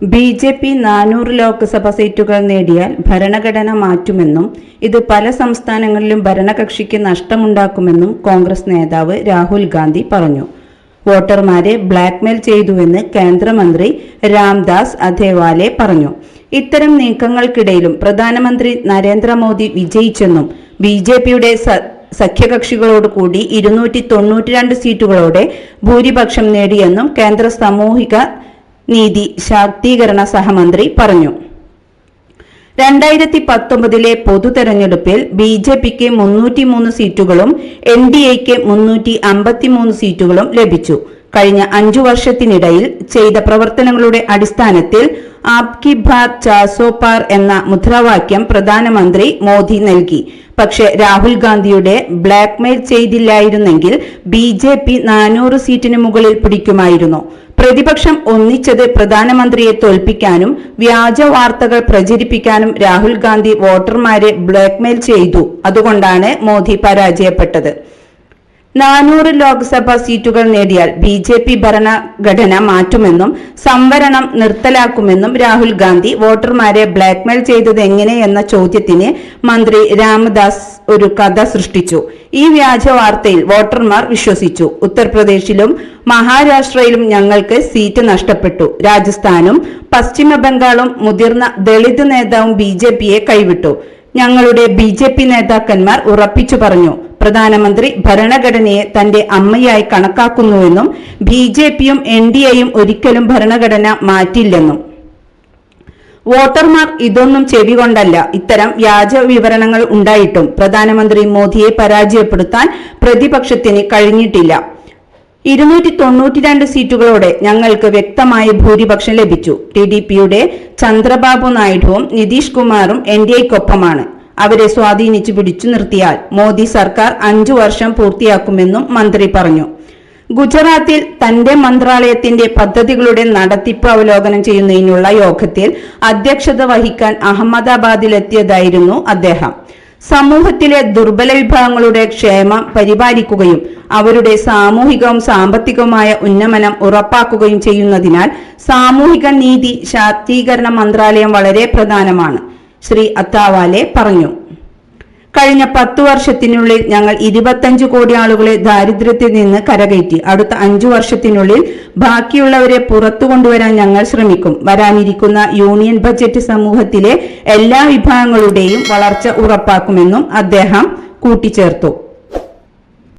B J P നാനൂറ് ലോക്സഭ സീറ്റുകൾ നേടിയാൽ ഭരണഘടന മാറ്റുമെന്നും ഇത് പല സംസ്ഥാനങ്ങളിലും ഭരണകക്ഷിക്ക് നഷ്ടമുണ്ടാക്കുമെന്നും കോൺഗ്രസ് നേതാവ് രാഹുൽ ഗാന്ധി പറഞ്ഞു. വോട്ടർമാരെ ബ്ലാക്ക്മെയിൽ ചെയ്തുവെന്ന് കേന്ദ്രമന്ത്രി രാംദാസ് അഥേവാലെ പറഞ്ഞു. ഇത്തരം നീക്കങ്ങൾക്കിടയിലും പ്രധാനമന്ത്രി നരേന്ദ്രമോദി വിജയിച്ചെന്നും ബി ജെ പിയുടെ സഖ്യകക്ഷികളോട് കൂടി ഇരുന്നൂറ്റി തൊണ്ണൂറ്റിരണ്ട് സീറ്റുകളോടെ ഭൂരിപക്ഷം നേടിയെന്നും കേന്ദ്ര സാമൂഹിക നീതി ശാക്തീകരണ സഹമന്ത്രി പറഞ്ഞു. രണ്ടായിരത്തി പത്തൊമ്പതിലെ പൊതു തെരഞ്ഞെടുപ്പിൽ ബി ജെ പിക്ക് മുന്നൂറ്റിമൂന്ന് സീറ്റുകളും എൻ ഡി എക്ക് മുന്നൂറ്റി അമ്പത്തിമൂന്ന് സീറ്റുകളും ലഭിച്ചു. കഴിഞ്ഞ അഞ്ചു വർഷത്തിനിടയിൽ ചെയ്ത പ്രവർത്തനങ്ങളുടെ അടിസ്ഥാനത്തിൽ ആപ്കി ഭാത് ചാസോ പാർ എന്ന മുദ്രാവാക്യം പ്രധാനമന്ത്രി മോദി നൽകി. പക്ഷേ രാഹുൽ ഗാന്ധിയുടെ ബ്ലാക്ക്മെയിൽ ചെയ്തില്ലായിരുന്നെങ്കിൽ ബി ജെ പി നാനൂറ് സീറ്റിന് മുകളിൽ പിടിക്കുമായിരുന്നു. പ്രതിപക്ഷം ഒന്നിച്ചത് പ്രധാനമന്ത്രിയെ തോൽപ്പിക്കാനും വ്യാജ വാർത്തകൾ പ്രചരിപ്പിക്കാനും രാഹുൽ ഗാന്ധി വോട്ടർമാരെ ബ്ലാക്ക്മെയിൽ ചെയ്തു. അതുകൊണ്ടാണ് മോദി പരാജയപ്പെട്ടത്. നാനൂറ് ലോക്സഭാ സീറ്റുകൾ നേടിയാൽ ബി ജെ പി ഭരണഘടന മാറ്റുമെന്നും സംവരണം നിർത്തലാക്കുമെന്നും രാഹുൽ ഗാന്ധി വോട്ടർമാരെ ബ്ലാക്ക്മെയിൽ ചെയ്തത് എങ്ങനെയെന്ന ചോദ്യത്തിന് മന്ത്രി രാമദാസ് ഒരു കഥ സൃഷ്ടിച്ചു. ഈ വ്യാജ വാർത്തയിൽ വോട്ടർമാർ വിശ്വസിച്ചു. ഉത്തർപ്രദേശിലും മഹാരാഷ്ട്രയിലും ഞങ്ങൾക്ക് സീറ്റ് നഷ്ടപ്പെട്ടു. രാജസ്ഥാനും പശ്ചിമ ബംഗാളും മുതിർന്ന ദളിത് നേതാവും ബി കൈവിട്ടു. ഞങ്ങളുടെ ബി നേതാക്കന്മാർ ഉറപ്പിച്ചു പറഞ്ഞു. പ്രധാനമന്ത്രി ഭരണഘടനയെ തന്റെ അമ്മയായി കണക്കാക്കുന്നുവെന്നും ബി ജെ പിയും എൻ ഡി എയും ഒരിക്കലും ഭരണഘടന മാറ്റില്ലെന്നും. വോട്ടർമാർ ഇതൊന്നും ചെവികൊണ്ടല്ല. ഇത്തരം വ്യാജ വിവരണങ്ങൾ ഉണ്ടായിട്ടും പ്രധാനമന്ത്രി മോദിയെ പരാജയപ്പെടുത്താൻ പ്രതിപക്ഷത്തിന് കഴിഞ്ഞിട്ടില്ല. ഇരുന്നൂറ്റി തൊണ്ണൂറ്റിരണ്ട് സീറ്റുകളോടെ ഞങ്ങൾക്ക് വ്യക്തമായ ഭൂരിപക്ഷം ലഭിച്ചു. ടി ഡി പിയുടെ ചന്ദ്രബാബു നായിഡുവും നിതീഷ് കുമാറും എൻ ഡി എക്കൊപ്പമാണ്. അവരെ സ്വാധീനിച്ചു പിടിച്ചു നിർത്തിയാൽ മോദി സർക്കാർ അഞ്ചു വർഷം പൂർത്തിയാക്കുമെന്നും മന്ത്രി പറഞ്ഞു. ഗുജറാത്തിൽ തന്റെ മന്ത്രാലയത്തിന്റെ പദ്ധതികളുടെ നടത്തിപ്പ് അവലോകനം ചെയ്യുന്നതിനുള്ള യോഗത്തിൽ അധ്യക്ഷത വഹിക്കാൻ അഹമ്മദാബാദിലെത്തിയതായിരുന്നു അദ്ദേഹം. സമൂഹത്തിലെ ദുർബല വിഭാഗങ്ങളുടെ ക്ഷേമം പരിപാലിക്കുകയും അവരുടെ സാമൂഹികവും സാമ്പത്തികവുമായ ഉന്നമനം ഉറപ്പാക്കുകയും ചെയ്യുന്നതിനാൽ സാമൂഹിക നീതി ശാക്തീകരണ മന്ത്രാലയം വളരെ പ്രധാനമാണ്. ശ്രീ അത്താവാലെ പറഞ്ഞു. കഴിഞ്ഞ പത്തു വർഷത്തിനുള്ളിൽ ഞങ്ങൾ ഇരുപത്തഞ്ച് കോടി ആളുകളെ ദാരിദ്ര്യത്തിൽ നിന്ന് കരകയറ്റി. അടുത്ത അഞ്ചു വർഷത്തിനുള്ളിൽ ബാക്കിയുള്ളവരെ പുറത്തു കൊണ്ടുവരാൻ ഞങ്ങൾ ശ്രമിക്കും. വരാനിരിക്കുന്ന യൂണിയൻ ബജറ്റ് സമൂഹത്തിലെ എല്ലാ വിഭാഗങ്ങളുടെയും വളർച്ച ഉറപ്പാക്കുമെന്നും അദ്ദേഹം കൂട്ടിച്ചേർത്തു.